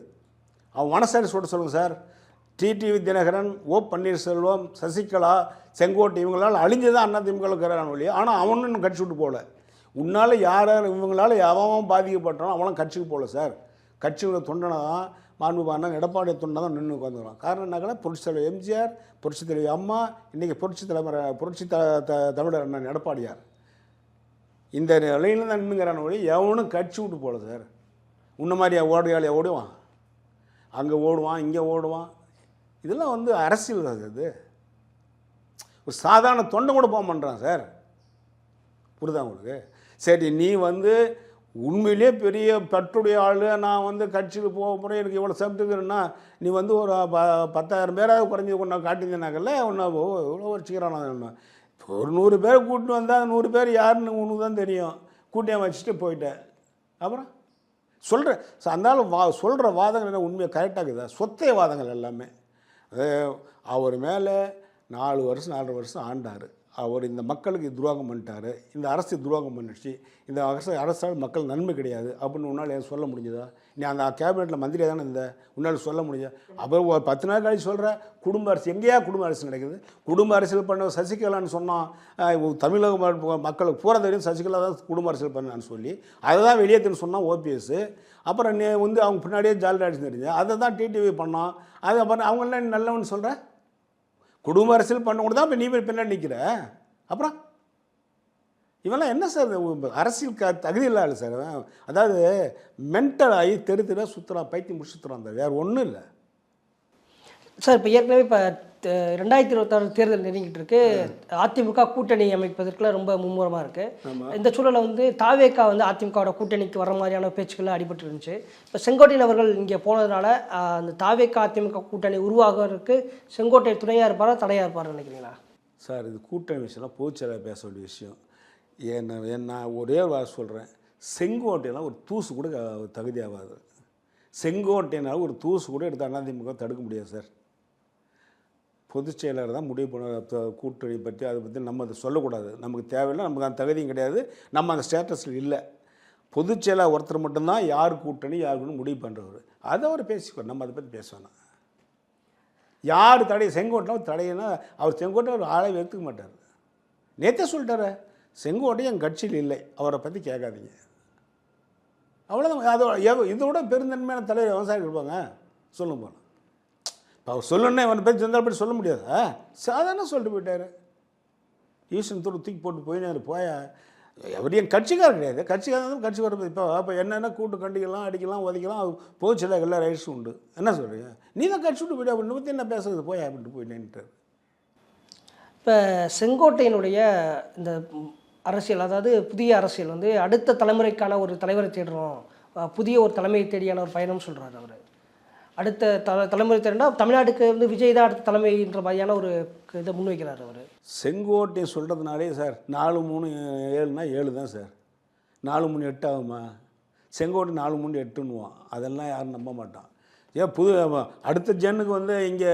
அவன் மனசாரி சொல்ல சொல்லுங்கள் சார். டிடிவி தினகரன் ஓ. பன்னீர்செல்வம் சசிகலா செங்கோட்டை இவங்களால் அழிஞ்சு தான் அண்ணா திமுக ஒழிய வழியா ஆனால் அவனும் இன்னும் கட்சி விட்டு போகல. உன்னால் யார் யார் இவங்களால எவன் பாதிக்கப்பட்டானோ அவனும் கட்சிக்கு போகல சார். கட்சியோட தொண்டனை தான் மாண்புபா அண்ணன் எடப்பாடி தொண்டை தான் நின்று உட்காந்துருக்கான் காரணம் என்னக்கா புரட்சி தலைவர் எம்ஜிஆர் புரட்சி தலைவி அம்மா இன்றைக்கி புரட்சி தலைவர் புரட்சி த த- தமிழர் அண்ணன் எடப்பாடியார். இந்த நிலையில் தான் நின்றுங்கிறான ஒழி எவனும் கட்சி விட்டு போகல சார். உன்ன மாதிரியா ஓடையாளியா ஓடுவான் அங்கே ஓடுவான் இங்கே ஓடுவான். இதெல்லாம் வந்து அரசியல் தான் இது. ஒரு சாதாரண தொண்டை கூட போக மாட்டான் சார். புரிதா உங்களுக்கு? சரி நீ வந்து உண்மையிலே பெரிய பற்றுடைய ஆள் நான் வந்து கட்சியில் போக போகிறேன் எனக்கு இவ்வளோ சப்துக்குறேன்னா நீ வந்து ஒரு ப பத்தாயிரம் பேராவது குறைஞ்சி கொண்டா காட்டிங்கனாக்கல்ல ஒன்றா இவ்வளோ வச்சுக்கிறான் ஒன்று இப்போ ஒரு நூறு பேர் கூட்டிட்டு வந்தால் அந்த நூறு பேர் யாருன்னு உனக்கு தான் தெரியும். கூட்டியாக வச்சுட்டு போயிட்டேன் அப்புறம்? சொல்கிறேன் அதனால வா சொல்கிற வாதங்கள் என்ன உண்மையாக கரெக்டாக இருக்குதா. சொத்தைய வாதங்கள் எல்லாமே. அது அவர் மேலே நாலு வருஷம் நாலரை வருஷம் ஆண்டார். அவர் இந்த மக்களுக்கு துரோகம் பண்ணிட்டார். இந்த அரசு துரோகம் பண்ணிடுச்சு. இந்த அரசு அரசால் மக்கள் நன்மை கிடையாது அப்படின்னு உன்னால் ஏன் சொல்ல முடிஞ்சதா? நீ அந்த கேபினெட்டில் மந்திரியாக தானே இருந்த? உன்னால் சொல்ல முடியும் அப்புறம் ஒரு பத்து நாள் கழிச்சு சொல்கிற குடும்ப அரசு எங்கேயா குடும்ப அரசு நடக்குது? குடும்ப அரசியல் பண்ண சசிகலான்னு சொன்னான் தமிழக மக்களுக்கு பூரா தெரியும் சசிகலா தான் குடும்ப அரசியல் பண்ணான்னு சொல்லி. அதை தான் வெளியேற்றுன்னு சொன்னான் ஓபிஎஸ். அப்புறம் நீ வந்து அவங்க பின்னாடியே ஜாலி அடிச்சு தெரிஞ்சு. அதை தான் டிடிவி பண்ணோம் அது அப்புறம் அவங்களாம் நல்லவன்னு சொல்கிற குடும்ப அரசியல் பண்ண கூட தான் இப்போ நீ போய் பின்னாடி நிற்கிற அப்புறம்? இவெல்லாம் என்ன சார் அரசியல் க தகுதி இல்லாத சார். அதாவது மென்டல் ஆகி தெரு தெருவா சுற்றுறான் பைத்தியம் முடிச்சு சுற்றுறான் அந்த வேறு ஒன்றும் இல்லை. சார் இப்போ ஏற்கனவே இப்போ ரெண்டாயிரத்தி இருபத்தாறு தேர்தல் நெருங்கிட்டு இருக்கு. அதிமுக கூட்டணி அமைப்பதற்குள்ள ரொம்ப மும்முரமாக இருக்கு. இந்த சூழலை வந்து தாவேக்கா வந்து அதிமுகவோட கூட்டணிக்கு வர மாதிரியான பேச்சுக்கள்லாம் அடிபட்டு இருந்துச்சு இப்போ செங்கோட்டையன் அவர்கள் இங்கே போனதுனால அந்த தாவேக்கா அதிமுக கூட்டணி உருவாகுறதுக்கு செங்கோட்டை துணையாக இருப்பாரா தடையாக இருப்பாருன்னு நினைக்கிறீங்களா? சார் இது கூட்டணி விஷயம்லாம் பொதுச்செயலாளர் பேச வேண்டிய விஷயம். என்ன நான் ஒரே ஒரு சொல்கிறேன் செங்கோட்டையெல்லாம் ஒரு தூசு கூட தகுதியாகாது செங்கோட்டையினால் ஒரு தூசு கூட எடுத்து அதிமுக தடுக்க முடியாது சார். பொதுச் செயலாளர் தான் முடிவு பண்ண கூட்டணி பற்றி அதை பற்றி நம்ம அதை சொல்லக்கூடாது. நமக்கு தேவையில்லை நமக்கு அந்த தகுதியும் கிடையாது. நம்ம அந்த ஸ்டேட்டஸில் இல்லை. பொதுச் செயலாளர் ஒருத்தர் மட்டும்தான் யார் கூட்டணி யாருக்குன்னு முடிவு பண்ணுறவர் அதை அவர் பேசிக்கோ நம்ம அதை பற்றி பேசணும் யார் தடை செங்கோட்டை தடையினா அவர் செங்கோட்டை அவர் ஆளை எடுத்துக்க மாட்டார். நேற்றே சொல்லிட்டார செங்கோட்டை என் கட்சியில் இல்லை. அவரை பற்றி கேட்காதீங்க. அவ்வளோதான் அது எவ- இதோட பெருந்தன்மையான தலைவர் விவசாயிகள் இருப்பாங்க. சொல்லும் போல. இப்போ அவர் சொல்லணுன்னே அவனை பற்றி சொந்தால் சொல்ல முடியாதா. சாதாரண சொல்லிட்டு போயிட்டார். ஈஸ்வரன் தூரம் தூக்கி போட்டு போயினார் போயா. அவர் என் கட்சிக்கார் கிடையாது. கட்சிக்காரர் வர இப்போ அப்போ என்னென்ன கூட்டு கண்டிக்கலாம் அடிக்கலாம் உதைக்கலாம் போச்சுல எல்லா ரைட்ஸும் உண்டு. என்ன சொல்கிறீங்க நீ தான் கட்சி விட்டு போயிட்டு அப்படின்னு பற்றி என்ன பேசுறது? போய் அப்படின்ட்டு போயிட்டேன்ட்டார் இப்போ செங்கோட்டையினுடைய இந்த அரசியல் அதாவது புதிய அரசியல் வந்து அடுத்த தலைமுறைக்கான ஒரு தலைவரை தேடுறோம். புதிய ஒரு தலைமையை தேடியான ஒரு பயணம் சொல்கிறார் அவர். அடுத்த த தலைமுறை தேடினா தமிழ்நாட்டுக்கு வந்து விஜய் தான் அடுத்த தலைமைன்ற மாதிரியான ஒரு இதை முன்வைக்கிறார் அவர். செங்கோட்டை சொல்கிறதுனாலே சார் நாலு மூணு ஏழுனா ஏழு தான் சார். நாலு மூணு எட்டு ஆகுமா? செங்கோட்டை நாலு மூணு எட்டுன்னுவான். அதெல்லாம் யாரும் நம்ப மாட்டான். ஏன் புது அடுத்த ஜென்னுக்கு வந்து இங்கே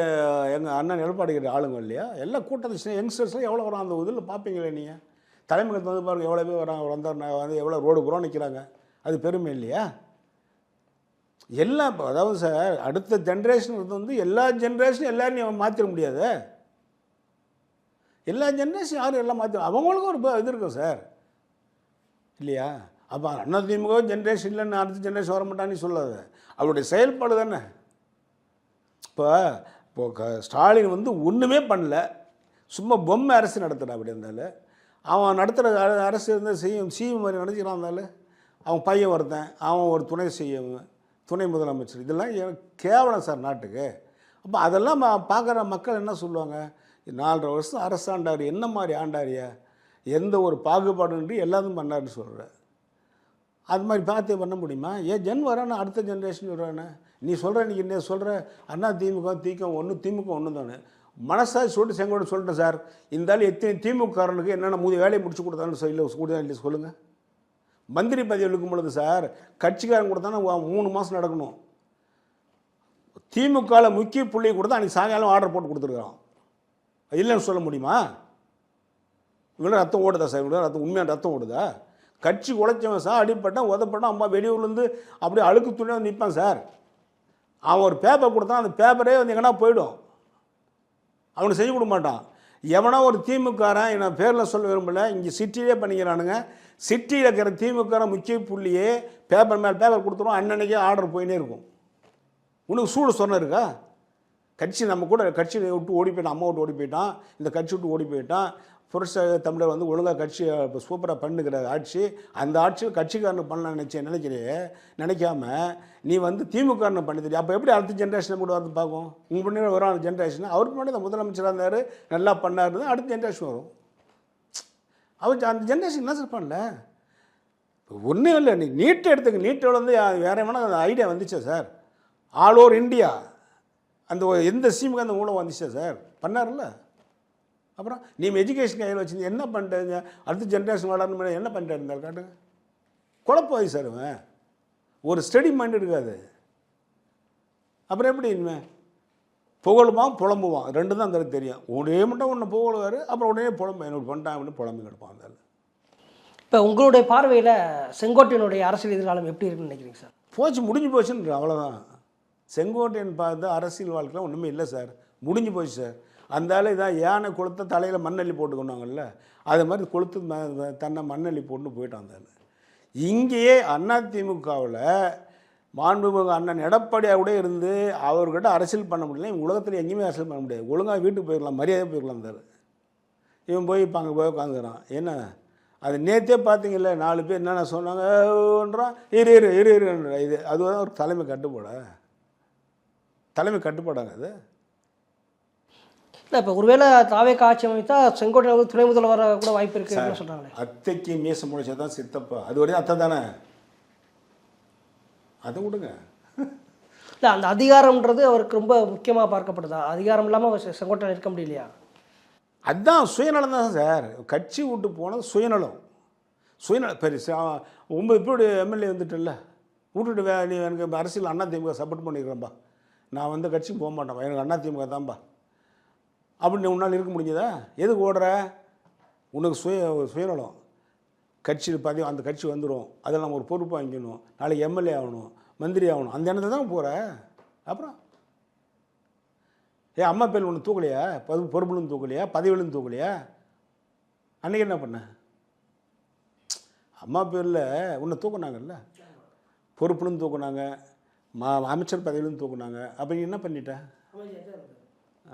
எங்கள் அண்ணன் நிலப்பாடுகிற ஆளுங்க இல்லையா? எல்லாம் கூட்டத்தை யங்ஸ்டர்ஸ்லாம் எவ்வளோ வரும் அந்த இதில்? பார்ப்பீங்களே நீங்கள் தலைமுகத்து வந்து பாருங்கள் எவ்வளோ பேர் வராங்க வந்தார் வந்து எவ்வளோ ரோடு புறம் நிற்கிறாங்க அது பெருமை இல்லையா? எல்லாம் இப்போ அதாவது சார் அடுத்த ஜென்ரேஷன் வந்து எல்லா ஜென்ரேஷனும் எல்லோரும் நீ மாற்றிட முடியாது? எல்லா ஜென்ரேஷன் யாரும் எல்லாம் மாற்றி அவங்களுக்கும் ஒரு இது இருக்கும் சார் இல்லையா? அப்போ அண்ணா திமுக ஜென்ரேஷன் இல்லைன்னு அடுத்த ஜென்ரேஷன் வர மாட்டான்னு சொல்லாத. அவருடைய செயல்பாடு தானே. இப்போ இப்போ க ஸ்டாலின் வந்து ஒன்றுமே பண்ணல. சும்மா பொம்மை அரசு நடத்துகிறா அப்படி இருந்தாலும் அவன் நடத்துகிற அரசு இருந்தால் செய்யும் சிஎம் மாதிரி நடத்திக்கிறான் இருந்தாலும் அவன் பையன் ஒருத்தன் அவன் ஒரு துணை செய்யும் துணை முதலமைச்சர். இதெல்லாம் கேவலம் சார் நாட்டுக்கு. அப்போ அதெல்லாம் பார்க்குற மக்கள் என்ன சொல்லுவாங்க? நாலரை வருஷம் அரசு ஆண்டார் என்ன மாதிரி ஆண்டாரியா எந்த ஒரு பாகுபாடுன்றி எல்லாத்தையும் பண்ணாருன்னு சொல்கிற அது மாதிரி பார்த்து பண்ண முடியுமா? ஏன் ஜென் வரானே? அடுத்த ஜென்ரேஷன் வரானே நீ சொல்கிற நீ என்ன சொல்கிற அண்ணா திமுக திமுக ஒன்று திமுக ஒன்று தானே மனசாட்சி சொல்லிட்டு செங்கோடு சொல்லிட்டேன் சார். இருந்தாலும் எத்தனை திமுககாரனுக்கு என்னென்ன மூணு வேலையை முடிச்சு கொடுத்தான்னு சொல்லி கொடுத்தா இல்லை சொல்லுங்கள் மந்திரி பதவி எடுக்கும் பொழுது சார் கட்சிக்காரன் கொடுத்தானே மூணு மாதம் நடக்கணும். திமுகவில் முக்கிய புள்ளியை கொடுத்தா அன்றைக்கி சாயங்காலம் ஆர்டர் போட்டு கொடுத்துருக்கான் இல்லைன்னு சொல்ல முடியுமா? இவ்வளோ ரத்தம் ஓடுதா சார்? இவ்வளோ ரத்தம் உண்மையான ரத்தம் ஓடுதா? கட்சி உழைச்சவன் சார் அடிப்பட்டான் உதப்பட்டான் அம்மா வெளியூர்லேருந்து அப்படியே அழுக்கு துணியாக வந்து நிற்பான் சார். அவன் ஒரு பேப்பர் கொடுத்தான் அந்த பேப்பரே வந்து எங்கன்னா போயிடும். அவனுக்கு செஞ்சு கொடுக்க மாட்டான். எவனோ ஒரு திமுககாரன் நான் பேரில் சொல்ல விரும்பல இங்கே சிட்டிலே பண்ணிக்கிறானுங்க. சிட்டியில் இருக்கிற திமுககாரன் முக்கிய புள்ளியே பேப்பர் மேலே பேப்பர் கொடுத்துருவோம் அன்னன்னைக்கே ஆர்டர் போயினே இருக்கும். உனக்கு சூடு சொன்ன இருக்கா? கட்சி நம்ம கூட கட்சியை விட்டு ஓடி போயிட்டான் அம்மா விட்டு ஓடி போயிட்டான் இந்த கட்சி விட்டு ஓடி போயிட்டான். புருஷ தமிழர் வந்து ஒழுங்காக கட்சி இப்போ சூப்பராக பண்ணுகிற ஆட்சி அந்த ஆட்சியில் கட்சிக்காரனு பண்ணலாம் நினச்சேன். நினைக்கிறியே நினைக்காம நீ வந்து திமுகன்னு பண்ணி தெரியும் அப்போ எப்படி அடுத்த ஜென்ரேஷனை கூட வந்து பார்க்கும்? உங்கள் பண்ணி வரும் ஜென்ரேஷன் அவருக்கு முன்னாடி தான் முதலமைச்சராக இருந்தார் நல்லா பண்ணாருன்னு அடுத்த ஜென்ரேஷன் வரும். அவர் அந்த ஜென்ரேஷன் என்ன சார் பண்ணல? ஒன்றும் இல்லை நீ நீட்டை எடுத்துக்க நீட்டோட வந்து வேற வேணால் அந்த ஐடியா வந்துச்சா சார் ஆல் ஓவர் இந்தியா அந்த எந்த ஸ்கீமுக்கு அந்த மூலம் வந்துச்சா சார் பண்ணார்ல அப்புறம் நீ எஜுகேஷன் கையில் வச்சு என்ன பண்ணுறீங்க அடுத்த ஜென்ரேஷன் வளரணும் என்ன பண்ணிட்டு இருந்தால் காட்டுங்க குழப்பாய் சார் இவன். ஒரு ஸ்டடி மைண்ட் இருக்காது. அப்புறம் எப்படி இனிமே? புகழுவான் புலம்புவான் ரெண்டு தான் அந்த தெரியும். ஒரே மட்டும் ஒன்று புகழுவார் அப்புறம் உடனே புலம்பு. என்னோட பண்ணிட்டாங்கன்னு புலம்பு கிடப்பான் ஆளு. இப்போ உங்களுடைய பார்வையில் செங்கோட்டையனுடைய அரசியல் எதிர்காலம் எப்படி இருக்குன்னு நினைக்கிறீங்க சார்? போச்சு முடிஞ்சு போச்சுன்ற அவ்வளோதான் செங்கோட்டையன் பார்த்து அரசியல் வாழ்க்கையில் ஒன்றுமே இல்லை சார். முடிஞ்சு போச்சு சார். அந்தால இதான் யானை கொளுத்த தலையில் மண்ணள்ளி போட்டுக்கொண்டாங்கல்ல அது மாதிரி கொளுத்து தன்னை மண்ணள்ளி போட்டுன்னு போயிட்டான் அந்த இங்கேயே அதிமுகவில் மாண்புமிகு அண்ணன் எடப்பாடியாக கூட இருந்து அவர்கிட்ட அரசியல் பண்ண முடியல. இவங்க உலகத்தில் எங்கேயுமே அரசியல் பண்ண முடியாது. ஒழுங்காக வீட்டுக்கு போயிருக்கலாம் மரியாதை போயிருக்கலாம் தார் இவன் போய் இப்போ அங்கே போய் உட்காந்துக்கிறான் என்ன? அது நேற்றே பார்த்தீங்கல்ல நாலு பேர் என்னென்ன சொன்னாங்கன்றான் இரு இரு இரு இருன்ற இது அதுதான் ஒரு தலைமை கட்டுப்பாடா? தலைமை கட்டுப்பாடாங்க அது? இல்லை இப்போ ஒருவேளை தாவே ஆட்சி அமைத்தா செங்கோட்டையன் வந்து துணை முதல்வராக கூட வாய்ப்பு இருக்கு அப்படின்னு சொல்கிறாங்களே அத்தைக்கு மீச முடிச்சா தான் சித்தப்பா. அது வரையும் அத்தை தானே? அதை விடுங்க. இல்லை அந்த அதிகாரம்ன்றது அவருக்கு ரொம்ப முக்கியமாக பார்க்கப்படுதா? அதிகாரம் இல்லாமல் செங்கோட்டையன் இருக்க முடியலையா? அதுதான் சுயநலம் தான் சார். கட்சி விட்டு போனது சுயநலம். சுயநலம் பெருசு அவன் ஒன்பது பேர் எம்எல்ஏ வந்துட்டுல்ல. விட்டுட்டு வே நீ எனக்கு அரசியல் அண்ணா திமுக சப்போர்ட் பண்ணிக்கிறேன்ப்பா நான் வந்து கட்சிக்கு போக மாட்டேன்ப்பா எனக்கு அண்ணா திமுக தான்ப்பா அப்படின்னு உன்னால் இருக்க முடிஞ்சதா? எதுக்கு ஓடுற? உனக்கு சுய சுயநலம். கட்சி பதவி அந்த கட்சி வந்துடும் அதில் நம்ம ஒரு பொறுப்பு வாங்கிக்கணும். நாளைக்கு எம்எல்ஏ ஆகணும் மந்திரி ஆகணும். அந்த எண்ணத்தை தான் போகிற அப்புறம்? ஏன் அம்மா பேர் ஒன்று தூக்கலையா? பது பொறுப்புலும் தூக்கலையா? பதவியிலும் தூக்கலையா? அன்றைக்கி என்ன பண்ண? அம்மா பேரில் உன்னை தூக்குனாங்கல்ல? பொறுப்புலும் தூக்குனாங்க. மா அமைச்சர் பதவியிலும் தூக்குனாங்க. அப்போ நீ என்ன பண்ணிட்ட?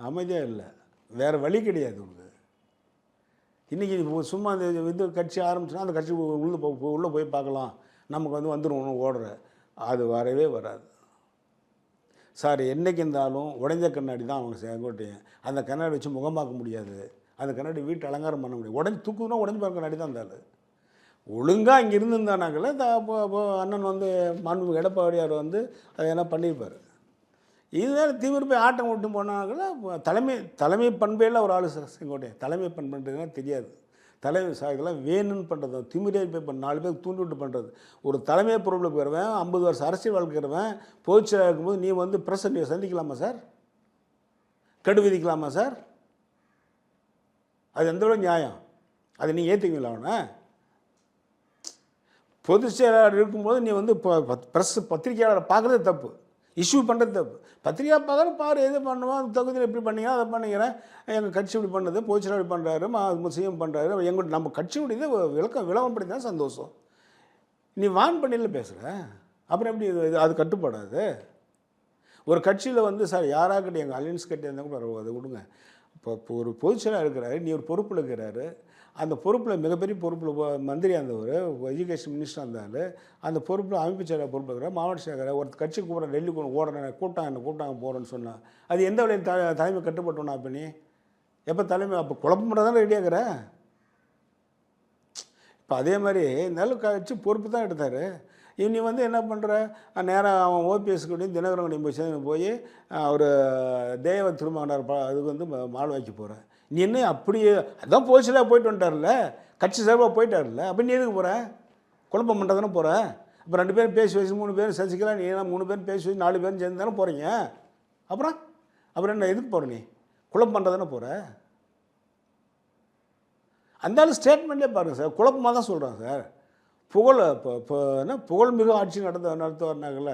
அமைதியாக இல்லை. வேறு வழி கிடையாது உங்களுக்கு இன்றைக்கி சும்மா இந்த இது கட்சி ஆரம்பிச்சுன்னா அந்த கட்சி உள்ளே போ உள்ளே போய் பார்க்கலாம். நமக்கு வந்து வந்துடும் ஓடுற. அது வரவே வராது. சார் என்றைக்கு இருந்தாலும் உடைஞ்ச கண்ணாடி தான் அவங்க செங்கோட்டையன் அந்த கண்ணாடி வச்சு முகம் பார்க்க முடியாது. அந்த கண்ணாடி வீட்டு அலங்காரம் பண்ண முடியாது. உடஞ்சி தூக்குதுன்னா உடஞ்சி பார்க்க கண்ணாடி தான் இருந்தாலும் ஒழுங்காக இங்கே இருந்திருந்தானாங்களே த- அப்போ அப்போ அண்ணன் வந்து மாண்புமிகு எடப்பாடியார் வந்து அதை என்ன பண்ணியிருப்பார். இதுதான் திமிரு போய் ஆட்டம் விட்டு போனாங்கன்னா தலைமை தலைமை பண்பேல ஒரு ஆளு சார் தலைமை பண்புன்றதுனா தெரியாது. தலைமை சார் இதெல்லாம் வேணும்னு பண்ணுறது திமிரே போய் பண்ண நாலு பேர் தூண்டி விட்டு பண்ணுறது ஒரு தலைமை பொருளுக்கு போயிடுவேன் ஐம்பது வருஷம் அரசியல் வாழ்க்கிறவன் பொதுச்செயலாளர் இருக்கும்போது நீ வந்து பிரசன்ட் சந்திக்கலாமா சார்? கெடு விதிக்கலாமா சார்? அது எந்த விட நியாயம்? அதை நீ ஏற்றுக்குவீங்களா அவனை? பொதுச் செயலாளர் இருக்கும்போது நீ வந்து இப்போ ப்ரெஸ் பத்திரிகையாளரை பார்க்குறது தப்பு. இஷ்யூ பண்ணுறது தப்பு. பத்திரிகா பார்க்குற பாரு எது பண்ணுவோம் அந்த தொகுதியில் இப்படி பண்ணீங்க அதை பண்ணிக்கிறேன். எங்கள் கட்சி இப்படி பண்ணுது பொதுச் இப்படி பண்ணுறாரு சிஎம் பண்ணுறாரு எங்கள் நம்ம கட்சியுடைய இது விளக்கம் விளம்பரப்படுத்தி தான் சந்தோஷம். நீ வான் பண்ணியில் பேசுகிற அப்புறம் எப்படி இது அது கட்டுப்படாது? ஒரு கட்சியில் வந்து சார் யாராக்கிட்ட எங்கள் அலையன்ஸ் கட்டி இருந்தால் கூட அது அதை விடுங்க இப்போ ஒரு பொதுச்செயலாளர் இருக்கிறாரு நீ ஒரு பொறுப்பில் இருக்கிறாரு அந்த பொறுப்பில் மிகப்பெரிய பொறுப்பில் மந்திரி இருந்தவர் எஜுகேஷன் மினிஸ்டர் இருந்தார் அந்த பொறுப்பில் அமைப்பு செயலாளர் பொறுப்பு இருக்கிற மாவட்ட செயலாளர் ஒரு கட்சி கூப்பிட டெல்லி கூட ஓடுறேன் கூட்டம் என்ன கூட்டம் போகிறேன்னு சொன்னான் அது எந்த வழியில் த தலைமை கட்டுப்பட்டோன்னா அப்போ நீ எப்போ தலைமை அப்போ குழப்பம் மட்டும் தானே ரெடியாகிற இப்போ அதே மாதிரி நல்ல கட்சி பொறுப்பு தான் எடுத்தார். இவனி வந்து என்ன பண்ணுற நேராக அவன் ஓபிஎஸ் கூடயும் தினகரன் கூடயும் போய் சேர்ந்து போய் அவர் தேவ திருமகனார் பா அதுக்கு வந்து ம- வாக்கி போகிறேன் நீ என்ன அப்படியே அதான் போலீஸ்லாம் போயிட்டு வந்துட்டார்ல கட்சி சார்பாக போயிட்டார்ல அப்போ நீ எதுக்கு போகிற குழப்பம் பண்ணுறது தானே போகிற இப்போ ரெண்டு பேரும் பேசி வச்சு மூணு பேரும் சசிகலா நீ எல்லாம் மூணு பேரும் பேசி வச்சு நாலு பேரும் சேர்ந்து தானே போகிறீங்க அப்புறம்? அப்புறம் என்ன எதுக்கு போகிற நீ? குழப்பம் பண்ணுறது தானே போகிற அந்த ஆள் ஸ்டேட்மெண்ட்டே பாருங்கள் சார் குழப்பமாக தான் சொல்கிறாங்க சார். புகழ் இப்போ இப்போ என்ன புகழ்மிகு ஆட்சி நடந்த நடத்துவார்னாங்கள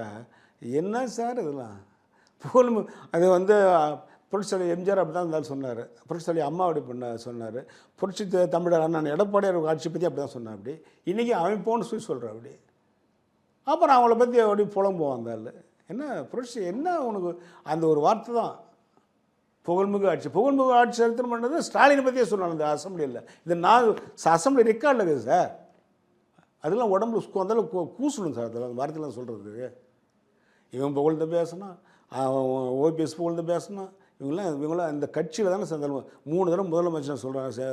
என்ன சார் இதெல்லாம்? புகழ் அது வந்து புரட்சித்தலைவர் எம்ஜிஆர் அப்படி தான் இருந்தாலும் சொன்னார். புரட்சித்தலை அம்மா அப்படி பண்ண சொன்னார். புரட்சி தமிழர் அண்ணன் எடப்பாடியார் ஆட்சி பற்றி அப்படி தான் சொன்னார் அப்படி. இன்றைக்கி அவன் போன்னு சொல்லி சொல்கிறான் அப்படி. அப்புறம் அவங்கள பற்றி அப்படி புலம்புவோம் அந்த ஆள் என்ன புரட்சி என்ன உனக்கு? அந்த ஒரு வார்த்தை தான். புகழ்மிகு ஆட்சி. புகழ்மிகு ஆட்சி சரித்திரம் பண்ணது ஸ்டாலினை பற்றியே சொன்னாங்க இந்த அசம்பிளியில். இது நான் அசம்பிளி ரெக்கார்டில் இருக்குது சார். அதெல்லாம் உடம்புல ஸ்கூ கூசணும் சார் அதெல்லாம் அந்த வார்த்தையெல்லாம் சொல்கிறதுக்கு இவன் புகழ்ந்து பேசினா அவன் ஓபிஎஸ் புகழ்ந்து பேசினா இவங்களாம் இவங்களாம் இந்த கட்சியில் தானே சேர்ந்தாலும் மூணு தடவை முதலமைச்சர் சொல்கிறாங்க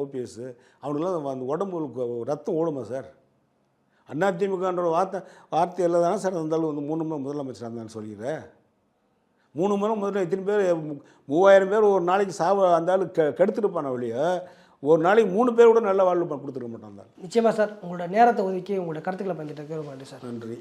ஓபிஎஸ். அவனுக்குலாம் அந்த உடம்புக்கு ரத்தம் ஓடுமா சார்? அதிமுகன்ற வார்த்தை வார்த்தையில் தானே சார் இருந்தாலும் வந்து மூணு முறை முதலமைச்சர் இருந்தான்னு சொல்லிடுறேன் மூணு முறை முதல்ல இத்தனை பேர் மூவாயிரம் பேர் ஒரு நாளைக்கு சாவ அந்த ஆளு கெ கெடுத்துருப்பான வழியை ஒரு நாளைக்கு மூணு பேர் கூட நல்ல வாழ்வு கொடுத்துருக்க ஆள். நிச்சயமாக சார் உங்களோட நேரத்தை ஒதுக்கி உங்களோட கருத்துக்களை ரொம்ப நன்றி சார். நன்றி.